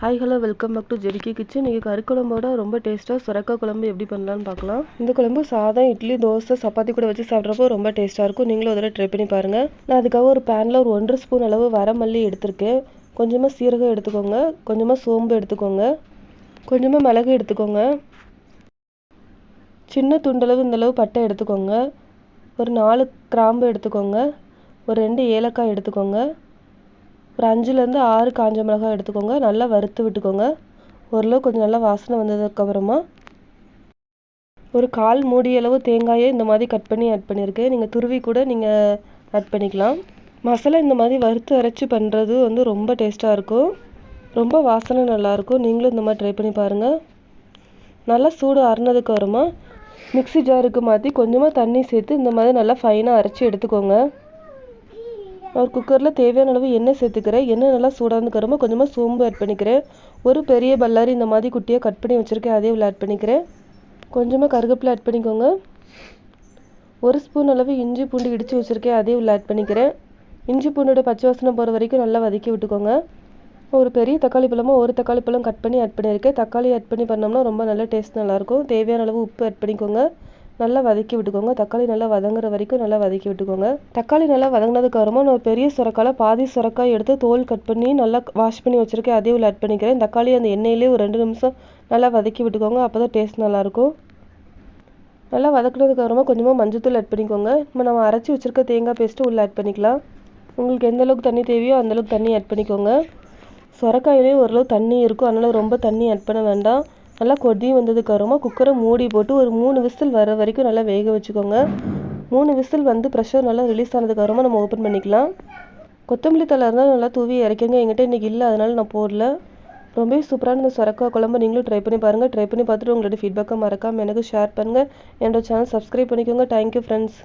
Hi hello welcome back to ஜெரிக்கி kitchen இன்றைக்கி கறிக்குழம்போட ரொம்ப டேஸ்ட்டாக சுரக்காய் குழம்பு எப்படி பண்ணலான்னு பார்க்கலாம். இந்த குழம்பு சாதம் இட்லி தோசை சப்பாத்தி கூட வச்சு சாப்பிட்றப்போ ரொம்ப டேஸ்ட்டாக இருக்கும். நீங்களும் அதில் ட்ரை பண்ணி பாருங்கள் நான் அதுக்காக ஒரு பேனில் ஒரு ஒன்றரை ஸ்பூன் அளவு வரமல்லி எடுத்திருக்கேன். கொஞ்சமாக சீரகம் எடுத்துக்கோங்க. கொஞ்சமாக சோம்பு எடுத்துக்கோங்க. கொஞ்சமாக மிளகு எடுத்துக்கோங்க. சின்ன துண்டளவு இந்தளவு பட்டை எடுத்துக்கோங்க. ஒரு நாலு கிராம்பு எடுத்துக்கோங்க. ஒரு ரெண்டு ஏலக்காய் எடுத்துக்கோங்க. ஒரு அஞ்சுலேருந்து ஆறு காஞ்ச மிளகாய் எடுத்துக்கோங்க. நல்லா வறுத்து விட்டுக்கோங்க. ஓரளவு கொஞ்சம் நல்லா வாசனை வந்ததுக்கப்புறமா ஒரு கால் மூடி அளவு தேங்காயை இந்த மாதிரி கட் பண்ணி ஆட் பண்ணியிருக்கேன். நீங்கள் துருவி கூட நீங்கள் ஆட் பண்ணிக்கலாம். மசாலா இந்த மாதிரி வறுத்து அரைச்சி பண்ணுறது வந்து ரொம்ப டேஸ்ட்டாக இருக்கும். ரொம்ப வாசனை நல்லாயிருக்கும் நீங்களும் இந்த மாதிரி ட்ரை பண்ணி பாருங்கள் நல்லா சூடு அறுனதுக்கு அப்புறமா மிக்ஸி ஜாருக்கு மாற்றி கொஞ்சமாக தண்ணி சேர்த்து இந்த மாதிரி நல்லா ஃபைனாக அரைச்சி எடுத்துக்கோங்க. ஒரு குக்கரில் தேவையான அளவு எண்ணெய் சேர்த்துக்கிறேன். எண்ணெய் நல்லா சூடானதுக்கப்புறமா கொஞ்சமாக சோம்பு ஆட் பண்ணிக்கிறேன். ஒரு பெரிய பல்லாரி இந்த மாதிரி குட்டியாக கட் பண்ணி வச்சுருக்கேன். அதே உள்ள ஆட் பண்ணிக்கிறேன். கொஞ்சமாக கருவேப்பிலை ஆட் பண்ணிக்கோங்க. ஒரு ஸ்பூன் அளவு இஞ்சி பூண்டு இடித்து வச்சுருக்கேன். அதே உள்ள ஆட் பண்ணிக்கிறேன். இஞ்சி பூண்டோட பச்சை வாசனை போகிற வரைக்கும் நல்லா வதக்கி விட்டுக்கோங்க. ஒரு பெரிய தக்காளி பழமாக ஒரு தக்காளி பழம் கட் பண்ணி ஆட் பண்ணியிருக்கேன். தக்காளி ஆட் பண்ணி பண்ணோம்னா ரொம்ப நல்ல டேஸ்ட் நல்லாயிருக்கும் தேவையான அளவு உப்பு ஆட் பண்ணிக்கோங்க. நல்லா வதக்கி விட்டுக்கோங்க. தக்காளி நல்லா வதங்குற வரைக்கும் நல்லா வதக்கி விட்டுக்கோங்க. தக்காளி நல்லா வதங்கினதுக்கு அப்புறமா நான் பெரிய சுரக்காயில் பாதி சுரக்காய் எடுத்து தோல் கட் பண்ணி நல்லா வாஷ் பண்ணி வச்சுருக்கேன். அதே உள்ள ஆட் பண்ணிக்கிறேன். தக்காளி அந்த எண்ணெயிலே ஒரு ரெண்டு நிமிஷம் நல்லா வதக்கி விட்டுக்கோங்க. அப்போ தான் டேஸ்ட் நல்லாயிருக்கும். நல்லா வதக்குனதுக்கு அப்புறமா கொஞ்சமாக மஞ்சத்தூள் ஆட் பண்ணிக்கோங்க. இப்போ நம்ம அரைச்சி வச்சுருக்க தேங்காய் பேஸ்ட்டு உள்ளே ஆட் பண்ணிக்கலாம். உங்களுக்கு எந்த அளவுக்கு தண்ணி தேவையோ அந்தளவுக்கு தண்ணி ஆட் பண்ணிக்கோங்க. சுரக்காயிலே ஓரளவு தண்ணி இருக்கும். அதனால் ரொம்ப தண்ணி ஆட் பண்ண வேண்டாம். நல்லா கொதி வந்ததுக்கு அப்புறமா குக்கரை மூடி போட்டு ஒரு மூணு விசில் வர வரைக்கும் நல்லா வேக வச்சுக்கோங்க. மூணு விசில் வந்து ப்ரெஷர் நல்லா ரிலீஸ் ஆனதுக்கு அப்புறமா நம்ம ஓப்பன் பண்ணிக்கலாம். கொத்தமல்லி தலை இருந்தால் நல்லா தூவி இறக்கிங்க. எங்கிட்ட இன்றைக்கி இல்லை அதனால் நான் போடல. ரொம்பவே சூப்பரான இந்த சுரக்காய் குழம்பு நீங்களும் ட்ரை பண்ணி பாருங்கள் ட்ரை பண்ணி பார்த்துட்டு உங்களோட ஃபீட்பேக்கை மறக்காமல் எனக்கு ஷேர் பண்ணுங்கள் என்னோட சேனல் சப்ஸ்கிரைப் பண்ணிக்கோங்க. Thank you friends